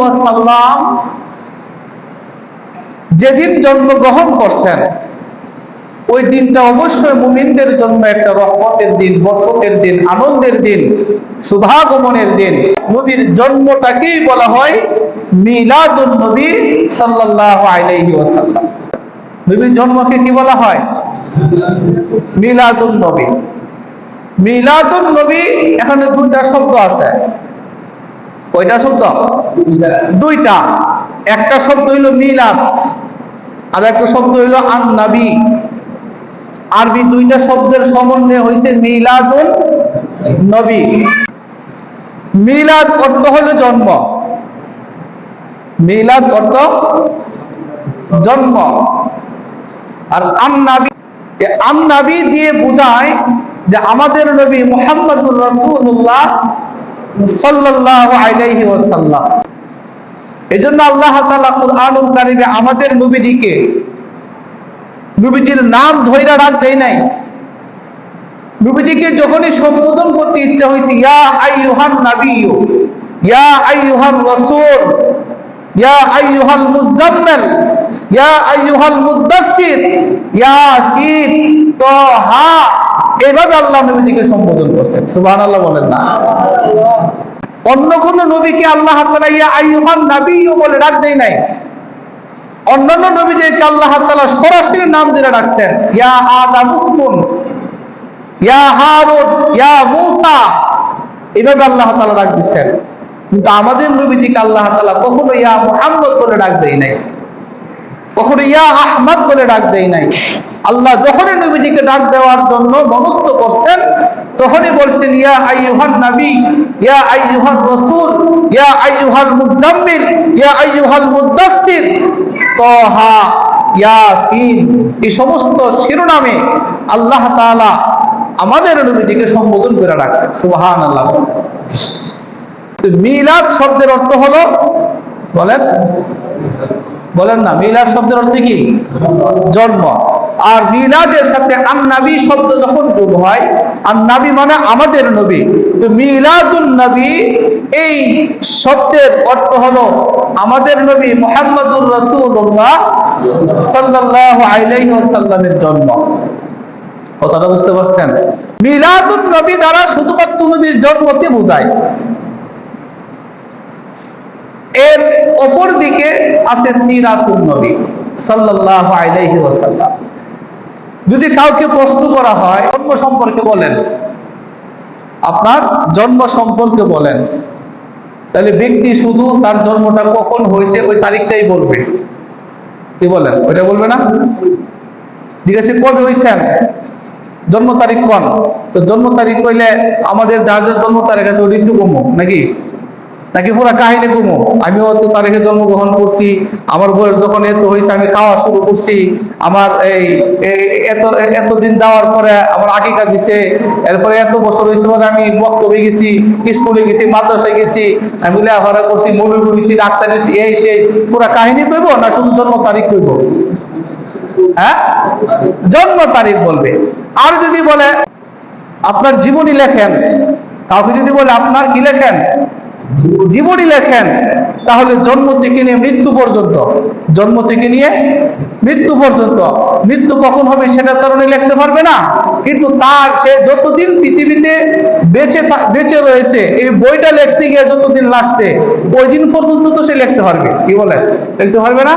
ওয়াসাল্লাম যেদিন জন্মগ্রহণ করছেন, ওই দিনটা অবশ্যই মুমিনদের জন্য একটা রহমতের দিন, বরকতের দিন, আনন্দের দিন, শুভাগমনের দিন। নবীর জন্মটাকেই বলা হয় মিলাদুন নবী আলাইহি নবীর জন্মকে কি বলা হয়? নবী। নবী, এখানে দুটা শব্দ আছে। কয়টা শব্দ? দুইটা। একটা শব্দ হইল মিলাদ, আর একটা শব্দ হইল আন নাবি আরবি দুইটা শব্দের সমন্বয় হয়েছে মিলাদুন নবী। মিলাদ অর্থ হলো জন্ম। মিলাদ অর্থ জন্ম। আর আন নাবি আন নাবি দিয়ে বোঝায় যে আমাদের নবী মুহাম্মদুর রাসূলুল্লাহ আল্লাহ কুরআনুল আমাদের নবীজিকে, নবীজির নাম নাই। নবীজিকে যখনই সম্বোধন করতে ইচ্ছা হয়েছে ইয়া ইয়া রাসূল, ইয়া ইয়া ইয়াসিন এভাবে আল্লাহ নবীজিকে সম্বোধন করছেন। সুবহানাল্লাহ বলেন না। অন্য কোন নবীকে আল্লাহ ইয়া আইহান নাবিও বলে ডাক দেয় নাই। অন্যান্য নবীদেরকে আল্লাহ তালা সরাসরি নাম ধরে ডাকছেন, ইয়া আদম উসকুন ইয়া হারুন, ইয়া মুসা। এভাবে আল্লাহ তালা ডাক দিচ্ছেন। কিন্তু আমাদের নবীদিকে আল্লাহ তালা কখনো ইয়া মোহাম্মদ বলে ডাক দেয় নাই। কখনো ইয়া আহমদ বলে ডাক দেয় নাই। আল্লাহ যখনই নবীজিকে ডাক দেওয়ার জন্য মনস্থ করছেন, তখনই বলছেন, ইয়া আই আইয়ুহান নবী, ইয়া আইয়ুহার রাসূল, ইয়া আই আইয়ুহাল মুজাম্মিল ইয়া আই আইয়ুহাল মুদ্দাসসির তহা, ইয়াসিন, এই সমস্ত শিরোনামে আল্লাহ তাআলা আমাদের নবীজিকে সম্বোধন করে রাখতেন সুবহানাল্লাহ। আল্লাহ মিলাদ শব্দের অর্থ হলো, বলেন বলেন না, মিলাদ শব্দের অর্থ কি? জন্ম। আর মিলাদের সাথে আন্নাবি শব্দ যখন যোগ হয়, আন্নাবি মানে আমাদের নবী। তো মিলাদুন নবী, এই শব্দের অর্থ হলো আমাদের নবী মুহাম্মদুর রাসূলুল্লাহ সাল্লাল্লাহু আলাইহি ওয়াসাল্লামের জন্ম। কথাটা বুঝতে পারছেন? মিলাদুন নবী দ্বারা শুধুমাত্র নবীর জন্মকে বোঝায়। এর অপর দিকে আছে সিরাতুন নবী সাল্লাল্লাহু আলাইহি ওয়াসাল্লাম। যদি কাউকে প্রশ্ন করা হয়, জন্ম সম্পর্কে বলেন। আপনার জন্ম সম্পর্কে বলেন। তাহলে ব্যক্তি শুধু তার জন্মটা কখন হয়েছে, ওই তারিখটাই বলবে। কি বলেন? ওইটা বলবে না? ঠিক আছে কবে হয়েছেন জন্ম তারিখ কোন? তো জন্ম তারিখ কইলে আমাদের যার যার জন্ম তারিখ আছে ঋতু কমো, নাকি? নাকি পুরা কাহিনী কমো আমিও তো তারিখে জন্মগ্রহণ করছি, আমার বয়স যখন এত হয়েছে, আমি খাওয়া শুরু করছি, আমার এই এত, এতদিন যাওয়ার পরে আমার আকিকা দিছে, এরপরে এত বছর হয়েছে পরে আমি বক্তব্যে গেছি, স্কুলে গেছি, মাদ্রাসায় গেছি, আমি লেখাপড়া করছি মুভি করেছি ডাক্তার গেছি এই সেই, পুরা কাহিনী কইব না শুধু জন্ম তারিখ কইব? হ্যাঁ? জন্ম তারিখ বলবে। আর যদি বলে, আপনার জীবনী লেখেন, কাউকে যদি বলে, আপনার কি লেখেন? জীবনী লেখেন, তাহলে জন্ম থেকে নিয়ে মৃত্যু পর্যন্ত, জন্ম থেকে নিয়ে মৃত্যু পর্যন্ত, মৃত্যু কখন হবে সেটা কারণে লিখতে পারবে না, কিন্তু তার সে যতদিন পৃথিবীতে বেঁচে বেঁচে রয়েছে, এই বইটা লিখতে গিয়ে যতদিন লাগছে, ওই দিন পর্যন্ত তো সে লিখতে পারবে, কি বলে লিখতে পারবে না?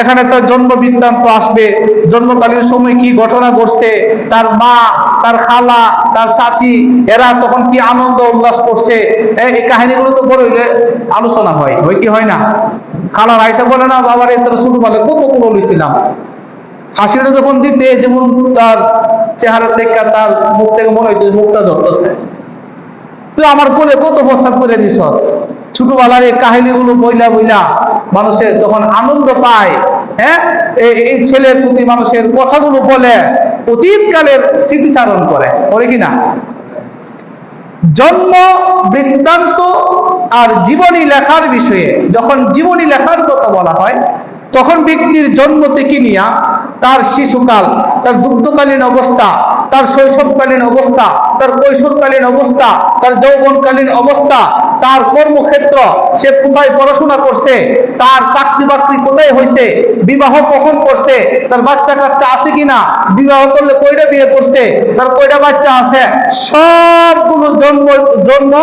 এখানে তার জন্ম বৃত্তান্ত আসবে। জন্মকালীন সময় কি ঘটনা ঘটছে? তার মা, তার খালা, তার চাচি, এরা তখন কি আনন্দ উল্লাস করছে? এই কাহিনীগুলো তো বড় হইলে আলোচনা হয়। হয় কি, হয় না? খালার আয়সা বলে, না বাবার এই তারা শুরু বলে কতগুলো লইছিলাম হাসিটা যখন দিতে, যেমন তার চেহারা থেকে তার মুখ থেকে মনে হইতে মুখটা ধরতেছে। তুই আমার কোলে কত প্রস্তাব করে দিছস? ছোটবেলার এই কাহিনীগুলো বইলা বইলা মানুষের তখন আনন্দ পায় হ্যাঁ? এই ছেলের প্রতি মানুষের কথাগুলো বলে, অতীতকালের স্মৃতিচারণ করে করে কিনা জন্ম, বৃত্তান্ত আর জীবনী লেখার বিষয়ে যখন জীবনী লেখার কথা বলা হয়, তখন ব্যক্তির জন্ম থেকে নিয়া তার শিশুকাল, তার দুগ্ধকালীন অবস্থা, তার শৈশবকালীন অবস্থা, তার কৈশোরকালীন অবস্থা, তার যৌবনকালীন অবস্থা তার কর্মক্ষেত্র, সে কোথায় পড়াশোনা করছে, তার চাকরি বাকরি কোথায় হয়েছে বিবাহ কখন করছে, তার বাচ্চা কাচ্চা আছে কিনা, বিবাহ করলে কয়টা বিয়ে করছে, তার কয়টা বাচ্চা আছে, সবগুলো জন্ম জন্ম,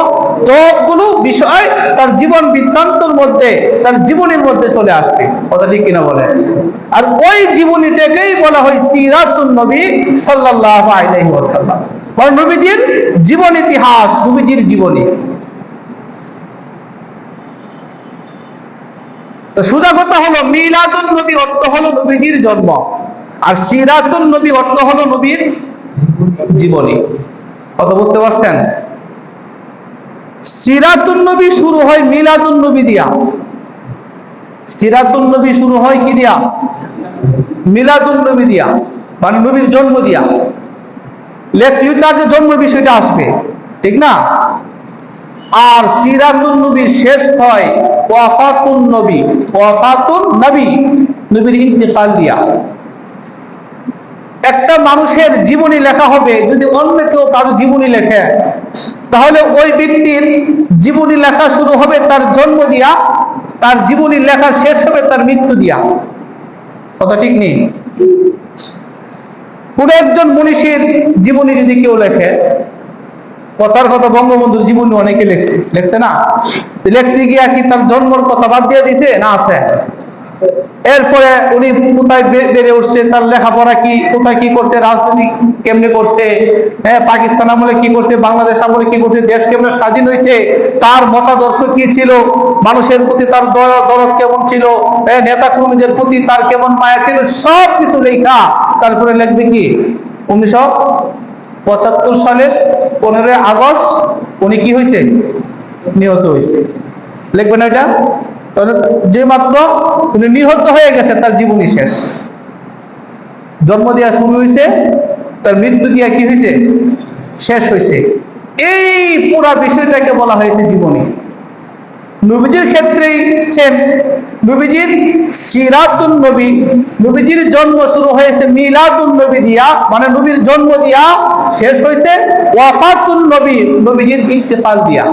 সবগুলো বিষয় তার জীবন বৃত্তান্তর মধ্যে, তার জীবনের মধ্যে চলে আসবে। কথা ঠিক কিনা বলে আর ওই জীবনীটাকেই বলা হয় সিরাতুন নবী সাল্লাল্লাহু আলাইহি ওয়াসাল্লাম। মানে জীবন ইতিহাস, নবীজির জীবনী। তো সোজা কথা হলো, মিলাদুন নবী অর্থ হলো নবীজির জন্ম। আর সিরাতুন নবী অর্থ হলো নবীর জীবনী। কথা বুঝতে পারছেন? সিরাতুন নবী শুরু হয় মিলাদুন নবী দিয়া। সিরাতুন নবী শুরু হয় কি দিয়া? মিলাদুন নবী দিয়া মানে নবীর জন্ম দিয়া। আগে জন্ম বিষয়টা আসবে। ঠিক না? আর সিরাতুন নবী শেষ হয় ওয়াফাতুন নবী ওয়াফাতুন নবী, নবীর ইন্তেকাল দিয়া। একটা মানুষের জীবনী লেখা হবে, যদি অন্য কেউ কারও জীবনী লেখে, তাহলে ওই ব্যক্তির জীবনী লেখা শুরু হবে তার জন্ম দিয়া, তার জীবনী লেখা শেষ হবে তার মৃত্যু দিয়া। কথা ঠিক নেই? কোন একজন মনীষীর জীবনী যদি কেউ লেখে কথার কথা বঙ্গবন্ধুর জীবনী অনেকে লেখছে। লিখছে না? লিখতে গিয়া কি তার জন্মর কথা বাদ দিয়ে দিছে? না আছে। এরপরে উনি কোথায় বেড়ে উঠছে তার লেখাপড়া কি কোথায় কি করছে? রাজনীতি কেমনে করছে? হ্যাঁ পাকিস্তান আমলে কি করছে? বাংলাদেশ আমলে কি করছে? দেশ কেমনে স্বাধীন হয়েছে তার মতাদর্শ কি ছিল? মানুষের প্রতি তার দয়া দরদ কেমন ছিল? হ্যাঁ, নেতা কর্মীদের প্রতি তার কেমন মায়া ছিল? সব কিছু লেখা। তারপরে লিখবে কি? উনিশশো পঁচাত্তর সালের পনেরোই আগস্ট উনি কি হয়েছে নিহত হয়েছে লিখবেন এটা? তাহলে যে মাত্র উনি নিহত হয়ে গেছে, তার জীবনী শেষ। জন্ম দেওয়া শুরু হয়েছে তার মৃত্যু দিয়া কি হয়েছে শেষ হয়েছে এই পুরা বিষয়টাকে বলা হয়েছে জীবনী। নবীজির ক্ষেত্রেই সেম। নবীজির সিরাতুন নবী, নবীজির জন্ম শুরু হয়েছে মিলাদুন নবী দিয়া মানে নবীর জন্ম দিয়া শেষ হয়েছে ওয়াফাতুন নবী, নবীজির ইন্তেকাল দিয়া।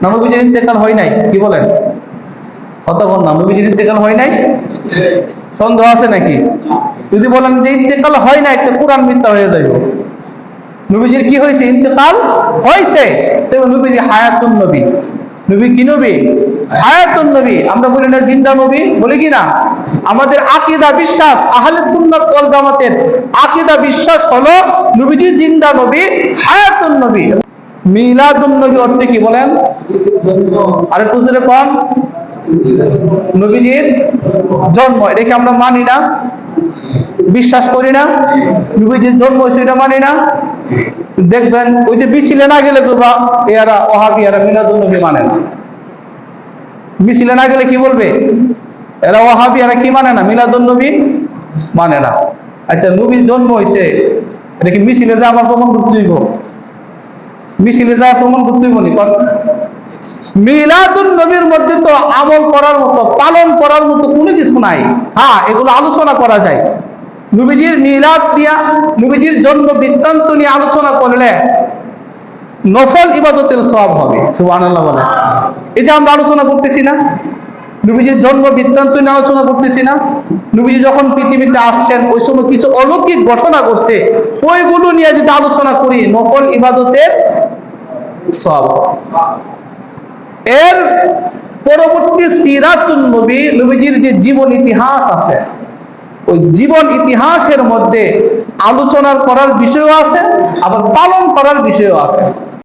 না, নবীজির ইন্তেকাল হয় নাই, কি বলেন? কতক্ষণ না, নবীজির ইন্তেকাল হয় নাই? সন্দেহ আছে নাকি? যদি বলেন যে ইন্তেকাল হয় নাই, তো কোরআন মিথ্যা হয়ে যাইব। নবীজির কি হয়েছে? ইন্তেকাল হয়েছে। তবে নবীজি হায়াতুন নবী। নবী কি নবী? হায়াতুন নবী। আমরা বলি না জিন্দা নবী, বলি কি না? আমাদের আকীদা বিশ্বাস, আহলে সুন্নাত ওয়াল জামাতের আকীদা বিশ্বাস হলো নবীজি জিন্দা নবী, হায়াতুন নবী। মিলাদুন নবী অর্থে কি বলেন? আরেকটু জোরে কম নবীজির জন্ম, এটাকে আমরা মানি না। বিশ্বাস করি না। নবীজির জন্ম সেটা মানি না। দেখবেন, ওই যে মিছিলে না গেলে তো বা এরা ওহাবি এরা মিলাদুল নবী মানে না। মিছিলে না গেলে কি বলবে? এরা ওহাবি এরা কি মানে না? মিলাদুল নবী মানে না। আচ্ছা নবীর জন্ম হয়েছে এটা কি মিছিলে যা আমার প্রমাণ করতে হইব? মিছিলে যা প্রমাণ করতে হইব নি? কন? মিলাদুন নবীর মধ্যে তো আমল করার মতো, পালন করার মতো কোনো কিছু নাই। হ্যাঁ এগুলো আলোচনা করা যায়। নবীজির মিলাদ দিয়া নবীজির জন্ম বৃত্তান্ত নিয়ে আলোচনা করলে নফল ইবাদতের সব হবে, সুবহানাল্লাহ বলে। এই যে আমরা আলোচনা করতেছি না, নবীজির জন্ম বৃত্তান্ত নিয়ে আলোচনা করতেছি না, নবীজি যখন পৃথিবীতে আসছেন, ওই সময় কিছু অলৌকিক ঘটনা করছে ওইগুলো নিয়ে যদি আলোচনা করি, নফল ইবাদতের সব এর পরবর্তী সিরাতুন নবী, নবীজির যে জীবন ইতিহাস আছে ওই জীবন ইতিহাসের মধ্যে আলোচনা করার বিষয়ও আছে আবার পালন করার বিষয়ও আছে।